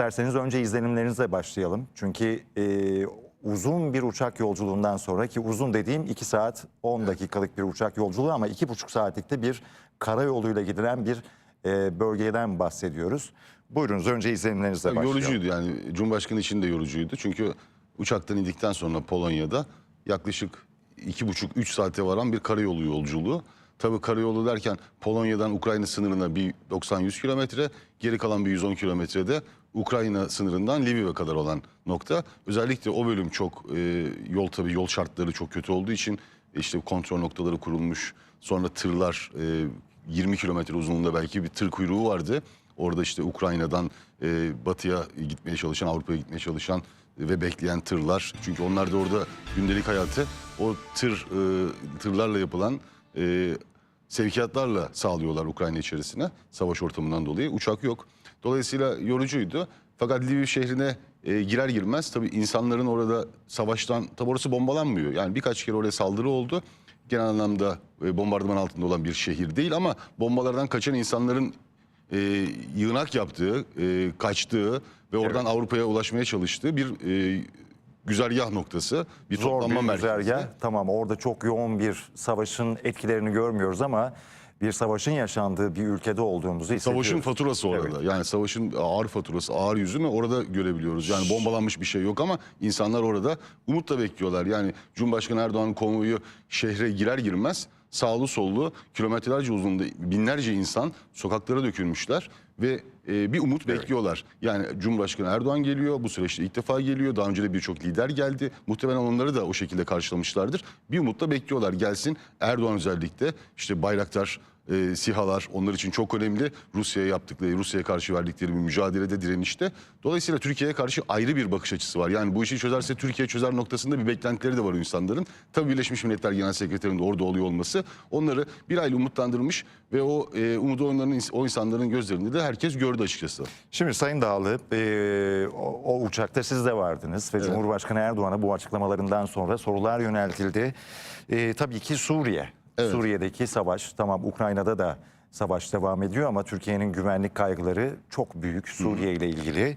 İsterseniz önce izlenimlerinizle başlayalım. Çünkü e, uzun bir uçak yolculuğundan sonra ki uzun dediğim 2 saat 10 dakikalık bir uçak yolculuğu ama 2,5 saatlikte bir karayoluyla gidilen bir e, bölgeden bahsediyoruz. Buyurunuz önce izlenimlerinizle başlayalım. Yorucuydu yani Cumhurbaşkanı için de yorucuydu. Çünkü uçaktan indikten sonra Polonya'da yaklaşık iki buçuk üç saate varan bir karayolu yolculuğu. Tabii karayolu derken Polonya'dan Ukrayna sınırına bir 90-100 kilometre, geri kalan bir 110 kilometrede Ukrayna sınırından Lviv'e kadar olan nokta. Özellikle o bölüm çok e, yol tabii yol şartları çok kötü olduğu için işte kontrol noktaları kurulmuş. Sonra tırlar e, 20 kilometre uzunluğunda belki bir tır kuyruğu vardı. Orada işte Ukrayna'dan e, batıya gitmeye çalışan, Avrupa'ya gitmeye çalışan ve bekleyen tırlar. Çünkü onlar da orada gündelik hayatı o tır e, tırlarla yapılan e, sevkiyatlarla sağlıyorlar Ukrayna içerisine savaş ortamından dolayı. Uçak yok. Dolayısıyla yorucuydu. Fakat Lviv şehrine e, girer girmez tabii insanların orada savaştan tabi orası bombalanmıyor. Yani birkaç kere oraya saldırı oldu. Genel anlamda e, bombardıman altında olan bir şehir değil ama bombalardan kaçan insanların e, yığınak yaptığı, e, kaçtığı ve oradan Avrupa'ya ulaşmaya çalıştığı bir e, güzergah noktası, bir Zor toplanma bir merkezi. güzergah. Tamam orada çok yoğun bir savaşın etkilerini görmüyoruz ama bir savaşın yaşandığı bir ülkede olduğumuzu hissediyoruz. Savaşın faturası orada. Yani savaşın ağır faturası, ağır yüzünü orada görebiliyoruz. Yani bombalanmış bir şey yok ama insanlar orada umutla bekliyorlar. Yani Cumhurbaşkanı Erdoğan'ın konvoyu şehre girer girmez sağlı sollu kilometrelerce uzunluğunda binlerce insan sokaklara dökülmüşler ve e, bir umut bekliyorlar. Yani Cumhurbaşkanı Erdoğan geliyor bu süreçte ilk defa geliyor. Daha önce de birçok lider geldi. Muhtemelen onları da o şekilde karşılamışlardır. Bir umutla bekliyorlar gelsin. Erdoğan özellikle işte bayraktar e, SİHA'lar onlar için çok önemli. Rusya'ya yaptıkları, Rusya'ya karşı verdikleri bir mücadelede, direnişte. Dolayısıyla Türkiye'ye karşı ayrı bir bakış açısı var. Yani bu işi çözerse Türkiye çözer noktasında bir beklentileri de var insanların. Tabii Birleşmiş Milletler Genel Sekreterinin de orada oluyor olması onları bir aylı umutlandırmış ve o e, umudu onların, o insanların gözlerinde de herkes gördü açıkçası. Şimdi Sayın Dağlı e, o, o uçakta siz de vardınız ve Cumhurbaşkanı Erdoğan'a bu açıklamalarından sonra sorular yöneltildi. E, tabii ki Suriye. Evet. Suriye'deki savaş tamam Ukrayna'da da savaş devam ediyor ama Türkiye'nin güvenlik kaygıları çok büyük Suriye ile ilgili.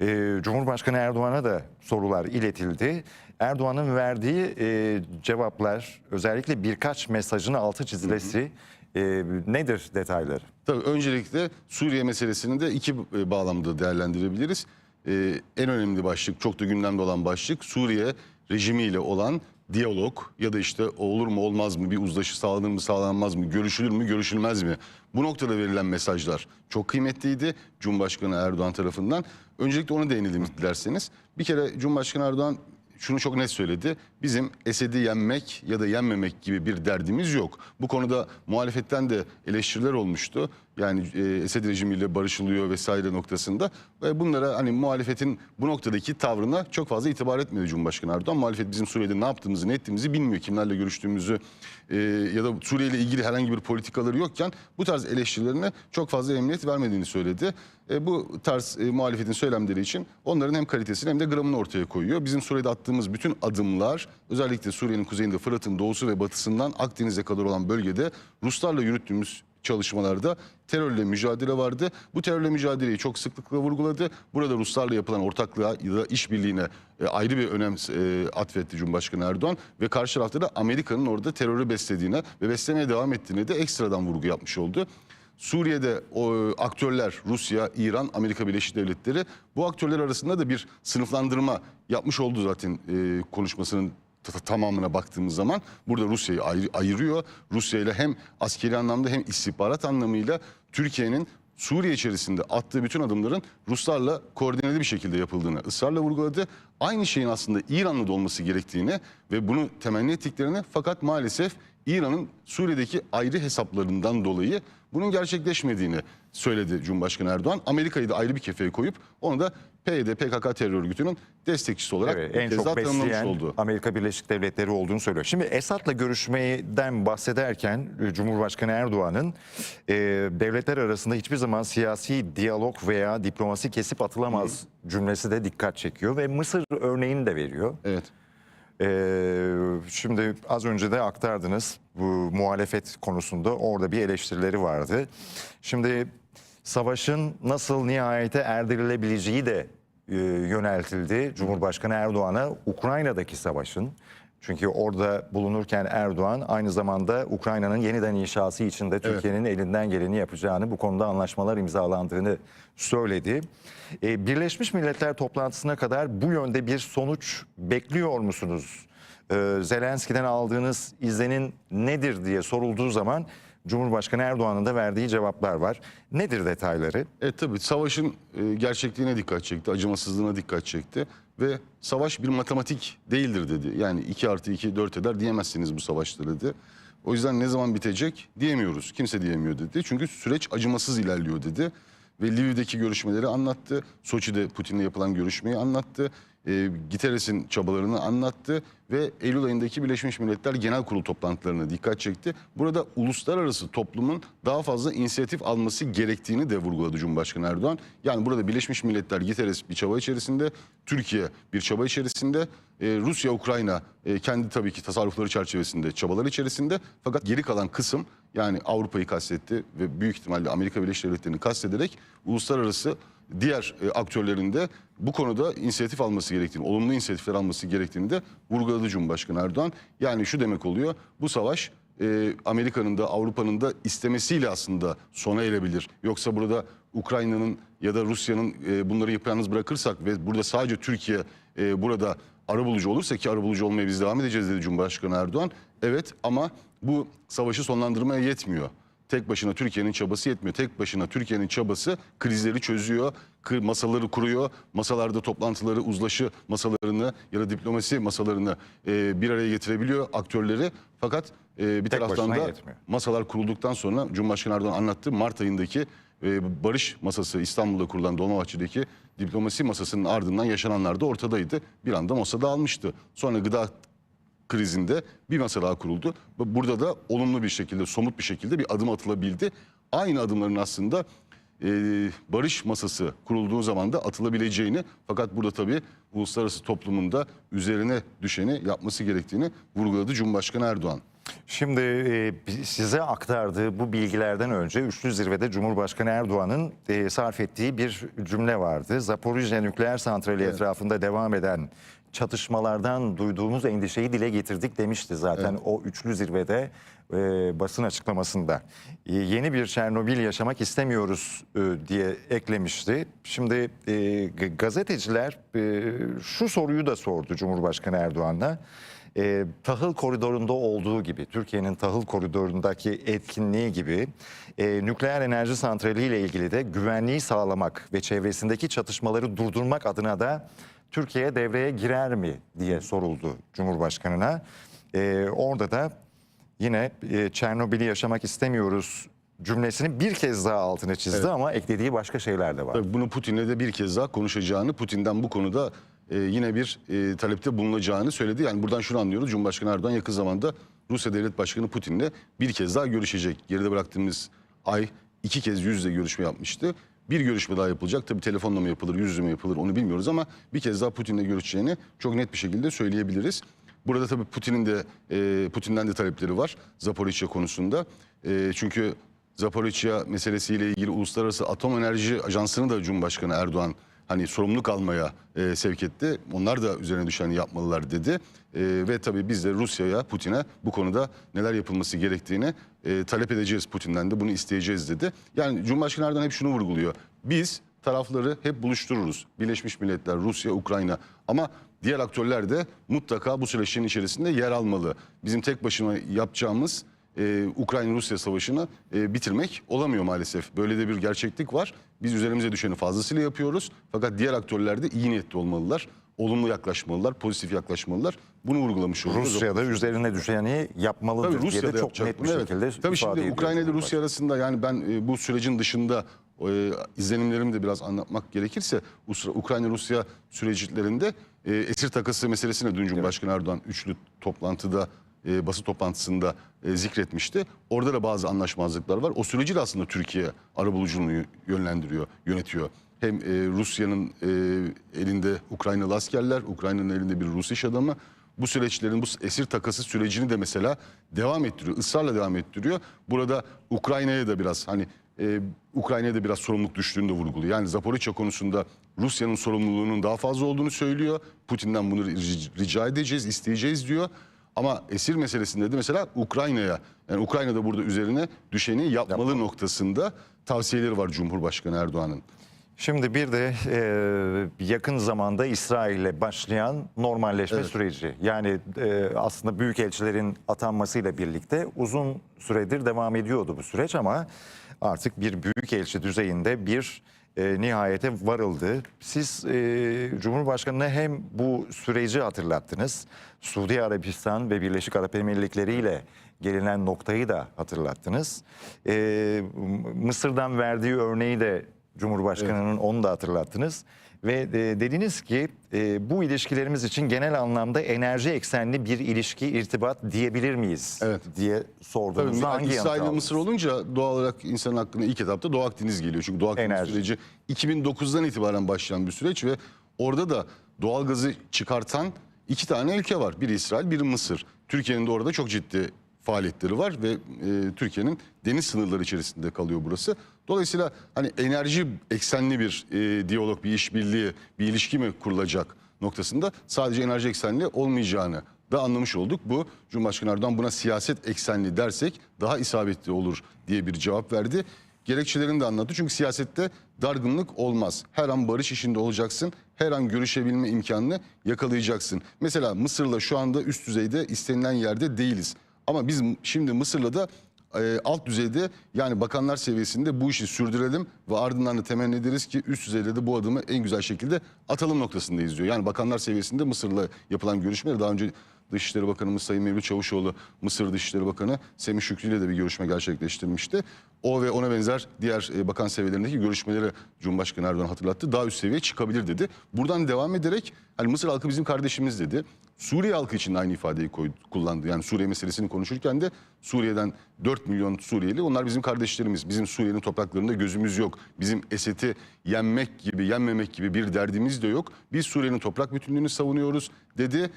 E, Cumhurbaşkanı Erdoğan'a da sorular iletildi. Erdoğan'ın verdiği e, cevaplar özellikle birkaç mesajın altı çizilesi e, nedir detayları? Tabii öncelikle Suriye meselesini de iki e, bağlamda değerlendirebiliriz. Ee, en önemli başlık, çok da gündemde olan başlık Suriye rejimiyle olan diyalog ya da işte olur mu olmaz mı bir uzlaşı sağlanır mı sağlanmaz mı görüşülür mü görüşülmez mi bu noktada verilen mesajlar çok kıymetliydi Cumhurbaşkanı Erdoğan tarafından. Öncelikle ona değinelim dilerseniz. Bir kere Cumhurbaşkanı Erdoğan şunu çok net söyledi. Bizim Esed'i yenmek ya da yenmemek gibi bir derdimiz yok. Bu konuda muhalefetten de eleştiriler olmuştu. Yani e, Esed rejimiyle barışılıyor vesaire noktasında. Ve bunlara hani muhalefetin bu noktadaki tavrına çok fazla itibar etmedi Cumhurbaşkanı Erdoğan. Muhalefet bizim Suriye'de ne yaptığımızı, ne ettiğimizi bilmiyor. Kimlerle görüştüğümüzü e, ya da Suriye ile ilgili herhangi bir politikaları yokken bu tarz eleştirilerine çok fazla emniyet vermediğini söyledi. E, bu tarz e, muhalefetin söylemleri için onların hem kalitesini hem de gramını ortaya koyuyor. Bizim Suriye'de attığımız bütün adımlar özellikle Suriye'nin kuzeyinde Fırat'ın doğusu ve batısından Akdeniz'e kadar olan bölgede Ruslarla yürüttüğümüz çalışmalarda terörle mücadele vardı. Bu terörle mücadeleyi çok sıklıkla vurguladı. Burada Ruslarla yapılan ortaklığa ya da işbirliğine e, ayrı bir önem e, atfetti Cumhurbaşkanı Erdoğan ve karşı tarafta da Amerika'nın orada terörü beslediğine ve beslemeye devam ettiğine de ekstradan vurgu yapmış oldu. Suriye'de o aktörler Rusya, İran, Amerika Birleşik Devletleri bu aktörler arasında da bir sınıflandırma yapmış oldu zaten e, konuşmasının tamamına baktığımız zaman burada Rusya'yı ayır- ayırıyor. Rusya ile hem askeri anlamda hem istihbarat anlamıyla Türkiye'nin Suriye içerisinde attığı bütün adımların Ruslarla koordineli bir şekilde yapıldığını ısrarla vurguladı. Aynı şeyin aslında İran'la da olması gerektiğini ve bunu temenni ettiklerini fakat maalesef İran'ın Suriye'deki ayrı hesaplarından dolayı bunun gerçekleşmediğini söyledi Cumhurbaşkanı Erdoğan. Amerika'yı da ayrı bir kefeye koyup onu da PYD, PKK terör örgütünün destekçisi olarak Evet, en çok besleyen oldu. Amerika Birleşik Devletleri olduğunu söylüyor. Şimdi Esad'la görüşmeden bahsederken Cumhurbaşkanı Erdoğan'ın e, devletler arasında hiçbir zaman siyasi diyalog veya diplomasi kesip atılamaz cümlesi de dikkat çekiyor ve Mısır örneğini de veriyor. Evet. E, şimdi az önce de aktardınız bu muhalefet konusunda orada bir eleştirileri vardı. Şimdi savaşın nasıl nihayete erdirilebileceği de e, yöneltildi Cumhurbaşkanı Erdoğan'a Ukrayna'daki savaşın. Çünkü orada bulunurken Erdoğan aynı zamanda Ukrayna'nın yeniden inşası için de Türkiye'nin elinden geleni yapacağını, bu konuda anlaşmalar imzalandığını söyledi. E, Birleşmiş Milletler toplantısına kadar bu yönde bir sonuç bekliyor musunuz? E, Zelenski'den aldığınız izlenin nedir diye sorulduğu zaman Cumhurbaşkanı Erdoğan'ın da verdiği cevaplar var. Nedir detayları? Evet tabii savaşın e, gerçekliğine dikkat çekti, acımasızlığına dikkat çekti ve savaş bir matematik değildir dedi. Yani 2 artı 2 4 eder diyemezsiniz bu savaşta dedi. O yüzden ne zaman bitecek diyemiyoruz. Kimse diyemiyor dedi. Çünkü süreç acımasız ilerliyor dedi. Ve Lviv'deki görüşmeleri anlattı. Soçi'de Putin'le yapılan görüşmeyi anlattı. E, Giteres'in çabalarını anlattı ve Eylül ayındaki Birleşmiş Milletler Genel Kurulu toplantılarına dikkat çekti. Burada uluslararası toplumun daha fazla inisiyatif alması gerektiğini de vurguladı Cumhurbaşkanı Erdoğan. Yani burada Birleşmiş Milletler Giteres bir çaba içerisinde, Türkiye bir çaba içerisinde, e, Rusya, Ukrayna e, kendi tabii ki tasarrufları çerçevesinde çabalar içerisinde. Fakat geri kalan kısım yani Avrupa'yı kastetti ve büyük ihtimalle Amerika Birleşik Devletleri'ni kastederek uluslararası diğer e, aktörlerin de bu konuda inisiyatif alması gerektiğini, olumlu inisiyatifler alması gerektiğini de vurguladı Cumhurbaşkanı Erdoğan. Yani şu demek oluyor, bu savaş e, Amerika'nın da Avrupa'nın da istemesiyle aslında sona erebilir. Yoksa burada Ukrayna'nın ya da Rusya'nın e, bunları yalnız bırakırsak ve burada sadece Türkiye e, burada arabulucu olursa ki arabulucu olmaya biz devam edeceğiz dedi Cumhurbaşkanı Erdoğan. Evet ama bu savaşı sonlandırmaya yetmiyor. Tek başına Türkiye'nin çabası yetmiyor. Tek başına Türkiye'nin çabası krizleri çözüyor, masaları kuruyor. Masalarda toplantıları, uzlaşı masalarını ya da diplomasi masalarını e, bir araya getirebiliyor aktörleri. Fakat e, bir Tek taraftan da yetmiyor. masalar kurulduktan sonra Cumhurbaşkanı Erdoğan anlattı. Mart ayındaki e, barış masası İstanbul'da kurulan Dolmabahçe'deki diplomasi masasının ardından yaşananlar da ortadaydı. Bir anda masa dağılmıştı. Sonra gıda krizinde bir masa daha kuruldu. Burada da olumlu bir şekilde, somut bir şekilde bir adım atılabildi. Aynı adımların aslında e, barış masası kurulduğu zaman da atılabileceğini fakat burada tabii uluslararası toplumunda üzerine düşeni yapması gerektiğini vurguladı Cumhurbaşkanı Erdoğan. Şimdi e, size aktardığı bu bilgilerden önce üçlü zirvede Cumhurbaşkanı Erdoğan'ın e, sarf ettiği bir cümle vardı. Zaporijye nükleer santrali etrafında devam eden çatışmalardan duyduğumuz endişeyi dile getirdik demişti zaten o üçlü zirvede e, basın açıklamasında. E, yeni bir Çernobil yaşamak istemiyoruz e, diye eklemişti. Şimdi e, gazeteciler e, şu soruyu da sordu Cumhurbaşkanı Erdoğan'la e, tahıl koridorunda olduğu gibi, Türkiye'nin tahıl koridorundaki etkinliği gibi e, nükleer enerji santrali ile ilgili de güvenliği sağlamak ve çevresindeki çatışmaları durdurmak adına da Türkiye devreye girer mi diye soruldu Cumhurbaşkanı'na. E, orada da yine e, Çernobil'i yaşamak istemiyoruz cümlesini bir kez daha altını çizdi ama eklediği başka şeyler de var. Tabii bunu Putin'le de bir kez daha konuşacağını, Putin'den bu konuda e, yine bir e, talepte bulunacağını söyledi. Yani buradan şunu anlıyoruz. Cumhurbaşkanı Erdoğan yakın zamanda Rusya Devlet Başkanı Putin'le bir kez daha görüşecek. Geride bıraktığımız ay iki kez yüz yüze görüşme yapmıştı. Bir görüşme daha yapılacak. Tabii telefonla mı yapılır, yüz yüze mi yapılır onu bilmiyoruz ama bir kez daha Putin'le görüşeceğini çok net bir şekilde söyleyebiliriz. Burada tabii Putin'in de e, Putin'den de talepleri var Zaporijye konusunda. E, çünkü Zaporijye meselesiyle ilgili Uluslararası Atom Enerji Ajansı'nı da Cumhurbaşkanı Erdoğan hani sorumluluk almaya e, sevk etti. Onlar da üzerine düşeni yapmalılar dedi. E, ve tabii biz de Rusya'ya, Putin'e bu konuda neler yapılması gerektiğini e, talep edeceğiz Putin'den de bunu isteyeceğiz dedi. Yani Cumhurbaşkanı Erdoğan hep şunu vurguluyor. Biz tarafları hep buluştururuz. Birleşmiş Milletler, Rusya, Ukrayna ama diğer aktörler de mutlaka bu süreçlerin içerisinde yer almalı. Bizim tek başına yapacağımız e, Ukrayna-Rusya savaşını e, bitirmek olamıyor maalesef. Böyle de bir gerçeklik var. Biz üzerimize düşeni fazlasıyla yapıyoruz. Fakat diğer aktörler de iyi niyetli olmalılar. Olumlu yaklaşmalılar, pozitif yaklaşmalılar. Bunu vurgulamış oluyoruz. Rusya da üzerine düşeni yapmalıdır Tabii diye Rusya'da de çok net bir evet. şekilde Tabii şimdi Ukrayna ile. Rusya arasında yani ben e, bu sürecin dışında e, izlenimlerimi de biraz anlatmak gerekirse Us- Ukrayna-Rusya süreçlerinde e, esir takası meselesine dün Cumhurbaşkanı Erdoğan üçlü toplantıda e, basın toplantısında e, zikretmişti. Orada da bazı anlaşmazlıklar var. O süreci de aslında Türkiye arabuluculuğunu yönlendiriyor, yönetiyor. Hem e, Rusya'nın e, elinde Ukraynalı askerler, Ukrayna'nın elinde bir Rus iş adamı. Bu süreçlerin, bu esir takası sürecini de mesela devam ettiriyor, ısrarla devam ettiriyor. Burada Ukrayna'ya da biraz hani e, Ukrayna'ya da biraz sorumluluk düştüğünü de vurguluyor. Yani Zaporizhia konusunda Rusya'nın sorumluluğunun daha fazla olduğunu söylüyor. Putin'den bunu ric- rica edeceğiz, isteyeceğiz diyor. Ama esir meselesinde de mesela Ukrayna'ya, yani Ukrayna'da burada üzerine düşeni yapmalı noktasında tavsiyeleri var Cumhurbaşkanı Erdoğan'ın. Şimdi bir de e, yakın zamanda İsrail'le başlayan normalleşme süreci. Yani e, aslında büyükelçilerin atanmasıyla birlikte uzun süredir devam ediyordu bu süreç ama artık bir büyükelçi düzeyinde bir e, nihayete varıldı. Siz e, Cumhurbaşkanı'na hem bu süreci hatırlattınız. Suudi Arabistan ve Birleşik Arap Emirlikleri ile gelinen noktayı da hatırlattınız. E, Mısır'dan verdiği örneği de Cumhurbaşkanı'nın onu da hatırlattınız. Ve e, dediniz ki e, bu ilişkilerimiz için genel anlamda enerji eksenli bir ilişki, irtibat diyebilir miyiz? Evet. Diye Tabii sorduğunuzda hangi yanıtı İsrail ve? Mısır olunca doğal olarak insanın aklına ilk etapta Doğu Akdeniz geliyor. Çünkü Doğu Akdeniz Enerji. süreci 2009'dan itibaren başlayan bir süreç ve orada da doğal gazı çıkartan iki tane ülke var. Biri İsrail, biri Mısır. Türkiye'nin de orada çok ciddi faaliyetleri var ve e, Türkiye'nin deniz sınırları içerisinde kalıyor burası. Dolayısıyla hani enerji eksenli bir e, diyalog, bir işbirliği, bir ilişki mi kurulacak noktasında sadece enerji eksenli olmayacağını da anlamış olduk. Bu Cumhurbaşkanı Erdoğan buna siyaset eksenli dersek daha isabetli olur diye bir cevap verdi. Gerekçelerini de anlattı. Çünkü siyasette dargınlık olmaz. Her an barış işinde olacaksın. Her an görüşebilme imkanını yakalayacaksın. Mesela Mısır'la şu anda üst düzeyde istenilen yerde değiliz. Ama biz şimdi Mısır'la da e, alt düzeyde yani bakanlar seviyesinde bu işi sürdürelim ve ardından da temenni ederiz ki üst düzeyde de bu adımı en güzel şekilde atalım noktasındayız diyor. Yani bakanlar seviyesinde Mısır'la yapılan görüşmeler daha önce Dışişleri Bakanımız Sayın Mevlüt Çavuşoğlu, Mısır Dışişleri Bakanı Semih Şükrü ile de bir görüşme gerçekleştirmişti. O ve ona benzer diğer e, bakan seviyelerindeki görüşmeleri Cumhurbaşkanı Erdoğan hatırlattı. Daha üst seviyeye çıkabilir dedi. Buradan devam ederek hani Mısır halkı bizim kardeşimiz dedi. Suriye halkı için aynı ifadeyi koydu, kullandı. Yani Suriye meselesini konuşurken de Suriye'den 4 milyon Suriyeli onlar bizim kardeşlerimiz. Bizim Suriye'nin topraklarında gözümüz yok. Bizim Esed'i yenmek gibi, yenmemek gibi bir derdimiz de yok. Biz Suriye'nin toprak bütünlüğünü savunuyoruz dedi.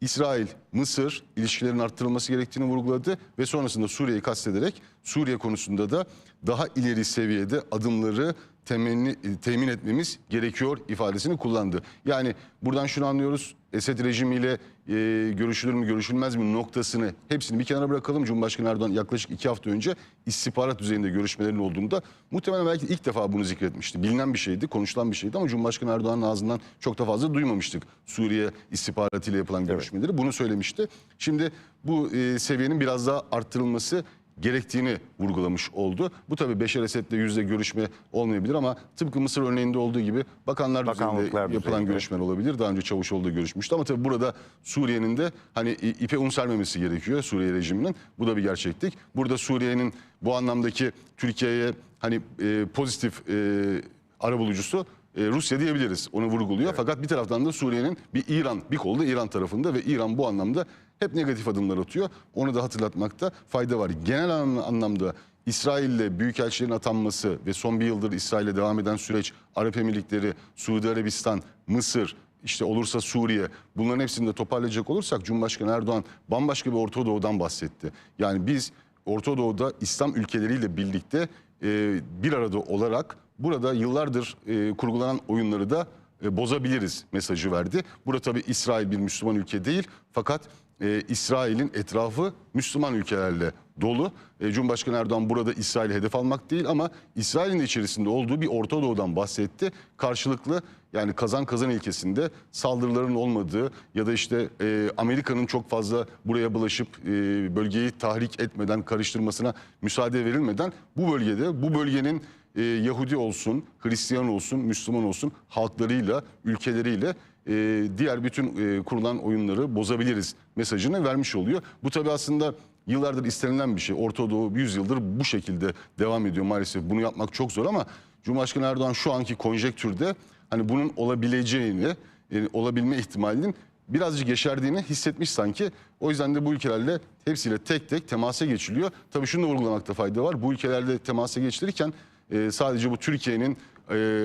İsrail, Mısır ilişkilerin arttırılması gerektiğini vurguladı ve sonrasında Suriye'yi kastederek Suriye konusunda da daha ileri seviyede adımları temenni, temin etmemiz gerekiyor ifadesini kullandı. Yani buradan şunu anlıyoruz. Esed rejimiyle e, görüşülür mü görüşülmez mi noktasını hepsini bir kenara bırakalım. Cumhurbaşkanı Erdoğan yaklaşık iki hafta önce istihbarat düzeyinde görüşmelerin olduğunda muhtemelen belki ilk defa bunu zikretmişti. Bilinen bir şeydi, konuşulan bir şeydi ama Cumhurbaşkanı Erdoğan'ın ağzından çok da fazla duymamıştık. Suriye istihbaratıyla yapılan görüşmeleri bunu söylemişti. Şimdi bu e, seviyenin biraz daha arttırılması gerektiğini vurgulamış oldu. Bu tabii Beşer Esed'le yüzde görüşme olmayabilir ama tıpkı Mısır örneğinde olduğu gibi bakanlar düzeyinde yapılan düzeyinde. görüşmeler olabilir. Daha önce Çavuşoğlu da görüşmüştü ama tabii burada Suriye'nin de hani ipe un sermemesi gerekiyor Suriye rejiminin. Bu da bir gerçeklik. Burada Suriye'nin bu anlamdaki Türkiye'ye hani e, pozitif e, arabulucusu e, Rusya diyebiliriz. Onu vurguluyor. Fakat bir taraftan da Suriye'nin bir İran, bir kolu da İran tarafında ve İran bu anlamda hep negatif adımlar atıyor. Onu da hatırlatmakta fayda var. Genel an- anlamda İsrail'le büyükelçilerin atanması ve son bir yıldır İsrail'le devam eden süreç, Arap Emirlikleri, Suudi Arabistan, Mısır, işte olursa Suriye bunların hepsini de toparlayacak olursak Cumhurbaşkanı Erdoğan bambaşka bir Orta Doğu'dan bahsetti. Yani biz Orta Doğu'da İslam ülkeleriyle birlikte e, bir arada olarak burada yıllardır e, kurgulanan oyunları da e, bozabiliriz mesajı verdi. Burada tabii İsrail bir Müslüman ülke değil fakat e, İsrail'in etrafı Müslüman ülkelerle dolu. E, Cumhurbaşkanı Erdoğan burada İsrail'i hedef almak değil ama İsrail'in de içerisinde olduğu bir Orta Doğu'dan bahsetti. Karşılıklı yani kazan kazan ilkesinde saldırıların olmadığı ya da işte e, Amerika'nın çok fazla buraya bulaşıp e, bölgeyi tahrik etmeden karıştırmasına müsaade verilmeden bu bölgede bu bölgenin e, Yahudi olsun, Hristiyan olsun, Müslüman olsun halklarıyla, ülkeleriyle e, diğer bütün e, kurulan oyunları bozabiliriz mesajını vermiş oluyor. Bu tabii aslında yıllardır istenilen bir şey. Orta Doğu 100 yıldır bu şekilde devam ediyor maalesef. Bunu yapmak çok zor ama Cumhurbaşkanı Erdoğan şu anki konjektürde hani bunun olabileceğini, e, olabilme ihtimalinin birazcık yeşerdiğini hissetmiş sanki. O yüzden de bu ülkelerle hepsiyle tek tek temasa geçiliyor. Tabii şunu da vurgulamakta fayda var. Bu ülkelerle temasa geçilirken e, sadece bu Türkiye'nin e,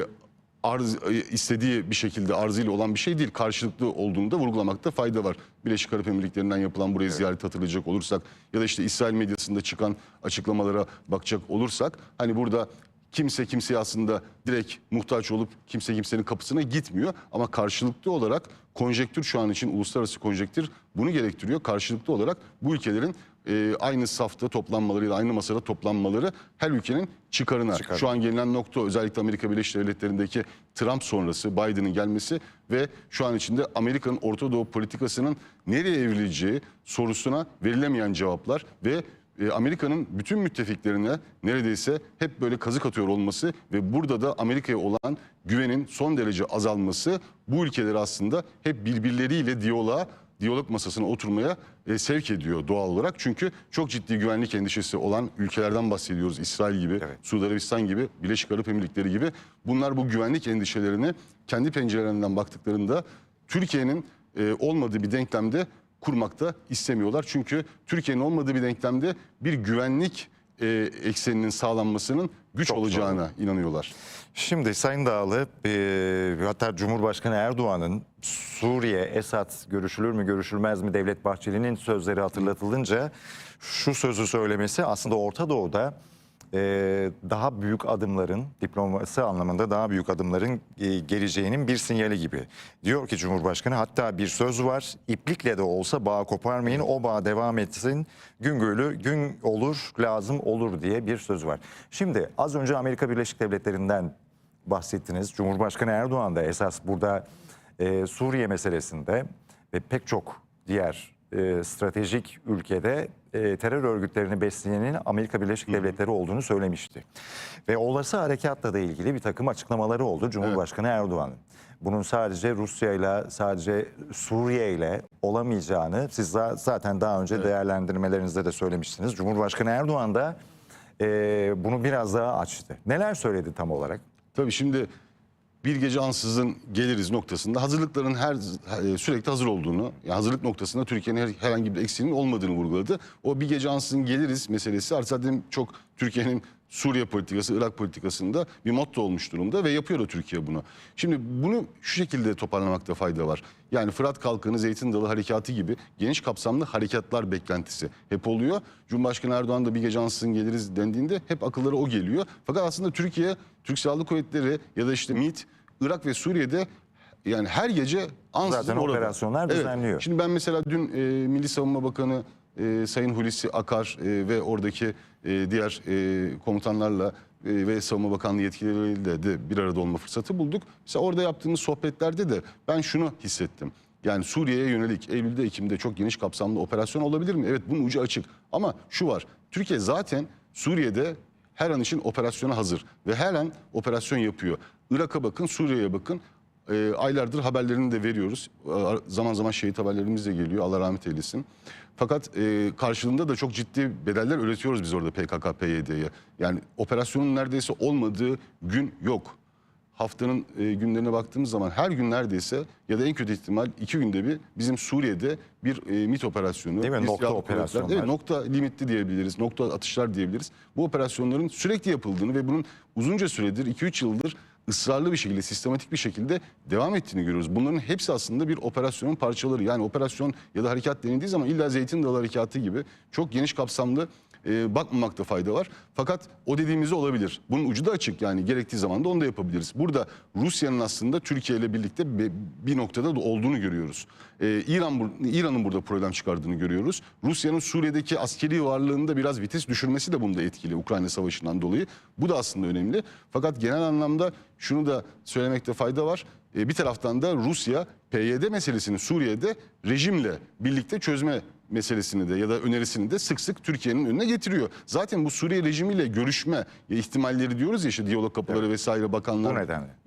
arz, e, istediği bir şekilde arzıyla olan bir şey değil. Karşılıklı olduğunu da vurgulamakta fayda var. Birleşik Arap Emirlikleri'nden yapılan buraya ziyaret hatırlayacak olursak ya da işte İsrail medyasında çıkan açıklamalara bakacak olursak hani burada kimse kimseye aslında direkt muhtaç olup kimse kimsenin kapısına gitmiyor ama karşılıklı olarak konjektür şu an için uluslararası konjektür bunu gerektiriyor. Karşılıklı olarak bu ülkelerin e, aynı safta toplanmaları ya da aynı masada toplanmaları her ülkenin çıkarına. Çıkarına. Şu an gelinen nokta özellikle Amerika Birleşik Devletleri'ndeki Trump sonrası Biden'ın gelmesi ve şu an içinde Amerika'nın Orta Doğu politikasının nereye evrileceği sorusuna verilemeyen cevaplar ve e, Amerika'nın bütün müttefiklerine neredeyse hep böyle kazık atıyor olması ve burada da Amerika'ya olan güvenin son derece azalması bu ülkeleri aslında hep birbirleriyle diyaloğa diyalog masasına oturmaya e, sevk ediyor doğal olarak. Çünkü çok ciddi güvenlik endişesi olan ülkelerden bahsediyoruz. İsrail gibi, Evet. Suudi Arabistan gibi, Birleşik Arap Emirlikleri gibi. Bunlar bu güvenlik endişelerini kendi pencerelerinden baktıklarında Türkiye'nin e, olmadığı bir denklemde kurmakta istemiyorlar. Çünkü Türkiye'nin olmadığı bir denklemde bir güvenlik e, ekseninin sağlanmasının güç Çok olacağına inanıyorlar. Şimdi Sayın Dağlı e, hatta Cumhurbaşkanı Erdoğan'ın Suriye, Esad görüşülür mü görüşülmez mi Devlet Bahçeli'nin sözleri hatırlatılınca şu sözü söylemesi aslında Orta Doğu'da e, daha büyük adımların diplomasi anlamında daha büyük adımların e, geleceğinin bir sinyali gibi. Diyor ki Cumhurbaşkanı hatta bir söz var iplikle de olsa bağ koparmayın o bağ devam etsin gün gölü gün olur lazım olur diye bir söz var. Şimdi az önce Amerika Birleşik Devletleri'nden bahsettiniz. Cumhurbaşkanı Erdoğan da esas burada e, Suriye meselesinde ve pek çok diğer e, stratejik ülkede e, terör örgütlerini besleyenin Amerika Birleşik Devletleri olduğunu söylemişti. Ve olası harekatla da ilgili bir takım açıklamaları oldu Cumhurbaşkanı Erdoğan'ın. Bunun sadece Rusya ile sadece Suriye ile olamayacağını siz za- zaten daha önce değerlendirmelerinizde de söylemiştiniz. Cumhurbaşkanı Erdoğan da e, bunu biraz daha açtı. Neler söyledi tam olarak? Tabii şimdi bir gece ansızın geliriz noktasında hazırlıkların her e, sürekli hazır olduğunu, yani hazırlık noktasında Türkiye'nin her- herhangi bir eksiğinin olmadığını vurguladı. O bir gece ansızın geliriz meselesi artık zaten çok Türkiye'nin Suriye politikası, Irak politikasında bir motto olmuş durumda ve yapıyor da Türkiye bunu. Şimdi bunu şu şekilde toparlamakta fayda var. Yani Fırat Kalkanı, Zeytin Dalı Harekatı gibi geniş kapsamlı harekatlar beklentisi hep oluyor. Cumhurbaşkanı Erdoğan da bir gece ansızın geliriz dendiğinde hep akıllara o geliyor. Fakat aslında Türkiye, Türk Silahlı Kuvvetleri ya da işte MİT, Irak ve Suriye'de yani her gece ansızın Zaten orada. operasyonlar düzenliyor. Şimdi ben mesela dün e, Milli Savunma Bakanı e, Sayın Hulusi Akar e, ve oradaki e, diğer e, komutanlarla e, ve Savunma Bakanlığı yetkilileriyle de bir arada olma fırsatı bulduk. Mesela orada yaptığımız sohbetlerde de ben şunu hissettim. Yani Suriye'ye yönelik Eylül'de Ekim'de çok geniş kapsamlı operasyon olabilir mi? Evet bunun ucu açık. Ama şu var. Türkiye zaten Suriye'de her an için operasyona hazır ve her an operasyon yapıyor. Irak'a bakın, Suriye'ye bakın. E, aylardır haberlerini de veriyoruz. E, zaman zaman şehit haberlerimiz de geliyor. Allah rahmet eylesin. Fakat e, karşılığında da çok ciddi bedeller üretiyoruz biz orada PKK, PYD'ye. Yani operasyonun neredeyse olmadığı gün yok. Haftanın e, günlerine baktığımız zaman her gün neredeyse ya da en kötü ihtimal iki günde bir bizim Suriye'de bir e, MİT operasyonu. Değil mi? Nokta operasyonlar. Evet, nokta limitli diyebiliriz, nokta atışlar diyebiliriz. Bu operasyonların sürekli yapıldığını ve bunun uzunca süredir, 2-3 yıldır ısrarlı bir şekilde, sistematik bir şekilde devam ettiğini görüyoruz. Bunların hepsi aslında bir operasyonun parçaları. Yani operasyon ya da harekat denildiği zaman illa Zeytin Dalı Harekatı gibi çok geniş kapsamlı e, bakmamakta fayda var. Fakat o dediğimiz olabilir. Bunun ucu da açık yani gerektiği zaman da onu da yapabiliriz. Burada Rusya'nın aslında Türkiye ile birlikte bir noktada da olduğunu görüyoruz. E, İran İran'ın burada problem çıkardığını görüyoruz. Rusya'nın Suriye'deki askeri varlığında biraz vites düşürmesi de bunda etkili Ukrayna Savaşı'ndan dolayı. Bu da aslında önemli. Fakat genel anlamda şunu da söylemekte fayda var. E, bir taraftan da Rusya PYD meselesini Suriye'de rejimle birlikte çözme meselesini de ya da önerisini de sık sık Türkiye'nin önüne getiriyor. Zaten bu Suriye rejimiyle görüşme ihtimalleri diyoruz ya işte diyalog kapıları vesaire bakanlar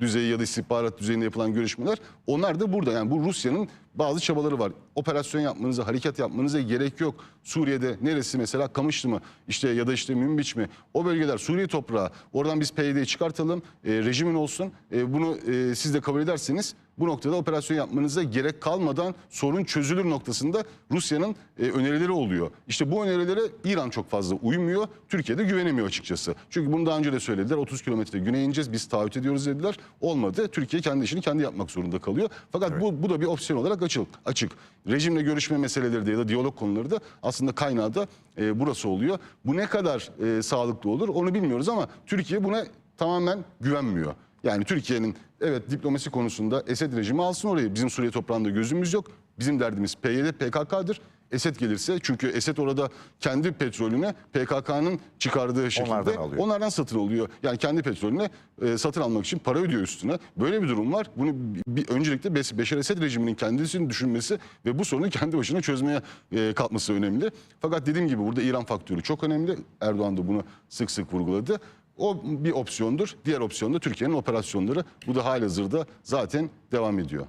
düzeyi ya da istihbarat düzeyinde yapılan görüşmeler onlar da burada. Yani bu Rusya'nın bazı çabaları var. Operasyon yapmanıza, harekat yapmanıza gerek yok. Suriye'de neresi mesela Kamışlı mı işte ya da işte Münbiç mi? O bölgeler Suriye toprağı. Oradan biz PYD'yi çıkartalım. e, rejimin olsun. E, bunu e, siz de kabul ederseniz bu noktada operasyon yapmanıza gerek kalmadan sorun çözülür noktasında Rusya'nın e, önerileri oluyor. İşte bu önerilere İran çok fazla uymuyor. Türkiye'de güvenemiyor açıkçası. Çünkü bunu daha önce de söylediler. 30 kilometre güneye ineceğiz. Biz taahhüt ediyoruz dediler. Olmadı. Türkiye kendi işini kendi yapmak zorunda kalıyor. Fakat bu, bu da bir opsiyon olarak açık. açık. Rejimle görüşme meseleleri de ya da diyalog konuları da aslında kaynağı da e, burası oluyor. Bu ne kadar e, sağlıklı olur onu bilmiyoruz ama Türkiye buna tamamen güvenmiyor. Yani Türkiye'nin evet diplomasi konusunda Esed rejimi alsın orayı. Bizim Suriye toprağında gözümüz yok. Bizim derdimiz PYD, PKK'dır. Esed gelirse çünkü Esed orada kendi petrolüne PKK'nın çıkardığı şekilde Onlardan alıyor. onlardan satın alıyor. Yani kendi petrolüne e, satın almak için para ödüyor üstüne. Böyle bir durum var. Bunu bir, öncelikle Bes- Beşar Esed rejiminin kendisini düşünmesi ve bu sorunu kendi başına çözmeye e, kalkması önemli. Fakat dediğim gibi burada İran faktörü çok önemli. Erdoğan da bunu sık sık vurguladı. O bir opsiyondur. Diğer opsiyon da Türkiye'nin operasyonları. Bu da halihazırda zaten devam ediyor.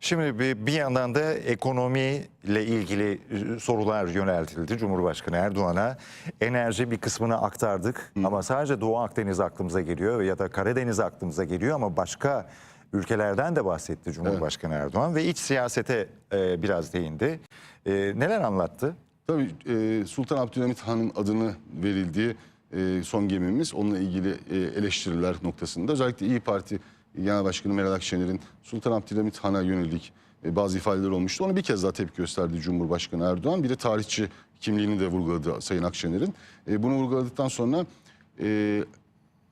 Şimdi bir, bir yandan da ekonomiyle ilgili e, sorular yöneltildi Cumhurbaşkanı Erdoğan'a. Enerji bir kısmını aktardık ama sadece Doğu Akdeniz aklımıza geliyor ya da Karadeniz aklımıza geliyor ama başka ülkelerden de bahsetti Cumhurbaşkanı Erdoğan ve iç siyasete e, biraz değindi. E, neler anlattı? Tabii e, Sultan Abdülhamit Han'ın adını verildiği e, son gemimiz onunla ilgili e, eleştiriler noktasında özellikle İyi Parti Genel Başkanı Meral Akşener'in Sultan Abdülhamit Han'a yönelik e, bazı ifadeler olmuştu. Onu bir kez daha tepki gösterdi Cumhurbaşkanı Erdoğan. Bir de tarihçi kimliğini de vurguladı Sayın Akşener'in. E, bunu vurguladıktan sonra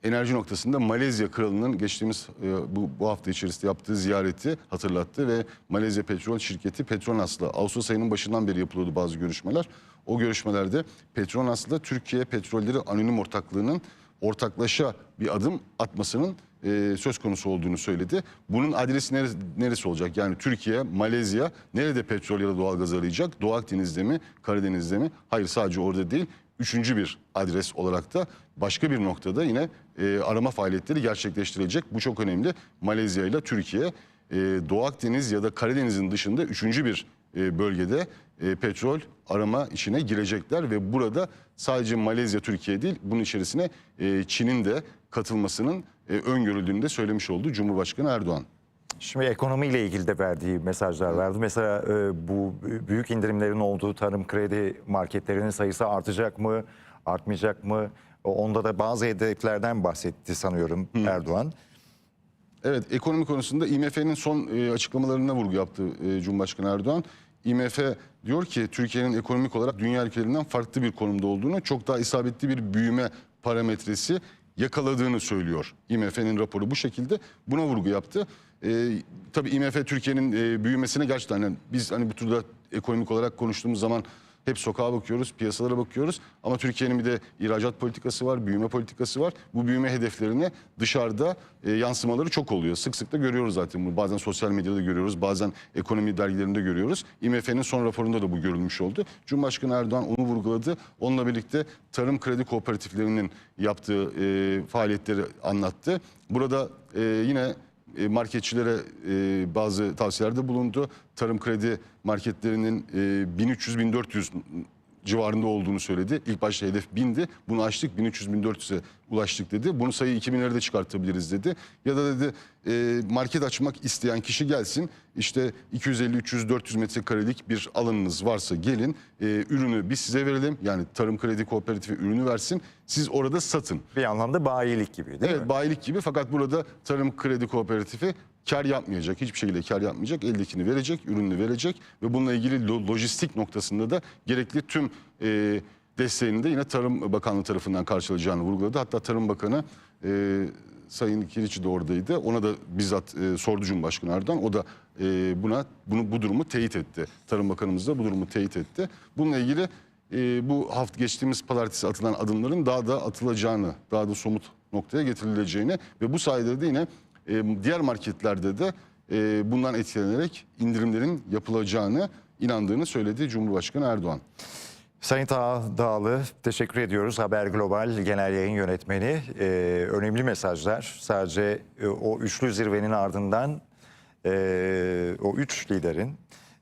enerji noktasında Malezya Kralı'nın geçtiğimiz bu, bu hafta içerisinde yaptığı ziyareti hatırlattı ve Malezya Petrol Şirketi Petronas'la Ağustos ayının başından beri yapılıyordu bazı görüşmeler. O görüşmelerde Petronas'la Türkiye Petrolleri Anonim Ortaklığı'nın ortaklaşa bir adım atmasının e, söz konusu olduğunu söyledi. Bunun adresi neresi, neresi olacak? Yani Türkiye, Malezya nerede petrol ya da doğalgaz arayacak? Doğu Akdeniz'de mi, Karadeniz'de mi? Hayır sadece orada değil. Üçüncü bir adres olarak da başka bir noktada yine e, arama faaliyetleri gerçekleştirilecek. Bu çok önemli. Malezya ile Türkiye e, Doğu Akdeniz ya da Karadeniz'in dışında üçüncü bir e, bölgede e, petrol arama işine girecekler ve burada sadece Malezya, Türkiye değil bunun içerisine e, Çin'in de katılmasının e, öngörüldüğünü de söylemiş oldu Cumhurbaşkanı Erdoğan. Şimdi ekonomiyle ilgili de verdiği mesajlar verdi. Mesela e, bu büyük indirimlerin olduğu tarım kredi marketlerinin sayısı artacak mı, artmayacak mı? Onda da bazı hedeflerden bahsetti sanıyorum Erdoğan. Evet ekonomi konusunda IMF'nin son e, açıklamalarına vurgu yaptı e, Cumhurbaşkanı Erdoğan. IMF diyor ki Türkiye'nin ekonomik olarak dünya ülkelerinden farklı bir konumda olduğunu, çok daha isabetli bir büyüme parametresi yakaladığını söylüyor. IMF'nin raporu bu şekilde buna vurgu yaptı. E, tabii IMF Türkiye'nin e, büyümesine gerçekten yani biz hani bu turda ekonomik olarak konuştuğumuz zaman hep sokağa bakıyoruz, piyasalara bakıyoruz. Ama Türkiye'nin bir de ihracat politikası var, büyüme politikası var. Bu büyüme hedeflerine dışarıda e, yansımaları çok oluyor. Sık sık da görüyoruz zaten bunu. Bazen sosyal medyada görüyoruz, bazen ekonomi dergilerinde görüyoruz. IMF'nin son raporunda da bu görülmüş oldu. Cumhurbaşkanı Erdoğan onu vurguladı. Onunla birlikte tarım kredi kooperatiflerinin yaptığı e, faaliyetleri anlattı. Burada e, yine marketçilere e, bazı tavsiyelerde bulundu. Tarım kredi marketlerinin e, 1300-1400 civarında olduğunu söyledi. İlk başta hedef 1000'di. Bunu açtık 1300-1400'e ulaştık dedi. Bunu sayı 2000'lere de çıkartabiliriz dedi. Ya da dedi e, market açmak isteyen kişi gelsin. İşte 250-300-400 metrekarelik bir alanınız varsa gelin. E, ürünü biz size verelim. Yani tarım kredi kooperatifi ürünü versin. Siz orada satın. Bir anlamda bayilik gibi değil Evet mi? bayilik gibi fakat burada tarım kredi kooperatifi kar yapmayacak. Hiçbir şekilde kar yapmayacak. Eldekini verecek, ürününü verecek ve bununla ilgili lo- lojistik noktasında da gerekli tüm e, desteğini de yine Tarım Bakanlığı tarafından karşılayacağını vurguladı. Hatta Tarım Bakanı e, Sayın Kiliçi de oradaydı. Ona da bizzat e, sordu Cumhurbaşkanı Erdoğan. O da e, buna bunu bu durumu teyit etti. Tarım Bakanımız da bu durumu teyit etti. Bununla ilgili e, bu hafta geçtiğimiz pazartesi atılan adımların daha da atılacağını, daha da somut noktaya getirileceğini ve bu sayede de yine e, diğer marketlerde de e, bundan etkilenerek indirimlerin yapılacağını inandığını söyledi Cumhurbaşkanı Erdoğan. Sayın Dağlı teşekkür ediyoruz. Haber Global Genel Yayın Yönetmeni. Ee, önemli mesajlar. Sadece e, o üçlü zirvenin ardından e, o üç liderin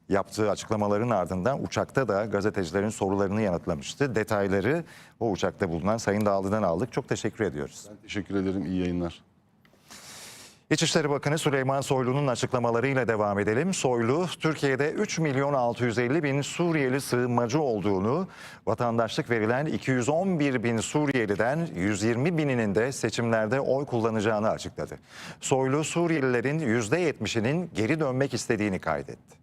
Yaptığı açıklamaların ardından uçakta da gazetecilerin sorularını yanıtlamıştı. Detayları o uçakta bulunan Sayın Dağlı'dan aldık. Çok teşekkür ediyoruz. Ben teşekkür ederim. İyi yayınlar. İçişleri Bakanı Süleyman Soylu'nun açıklamalarıyla devam edelim. Soylu, Türkiye'de 3 milyon 650 bin Suriyeli sığınmacı olduğunu, vatandaşlık verilen 211 bin Suriyeliden 120 bininin de seçimlerde oy kullanacağını açıkladı. Soylu, Suriyelilerin %70'inin geri dönmek istediğini kaydetti.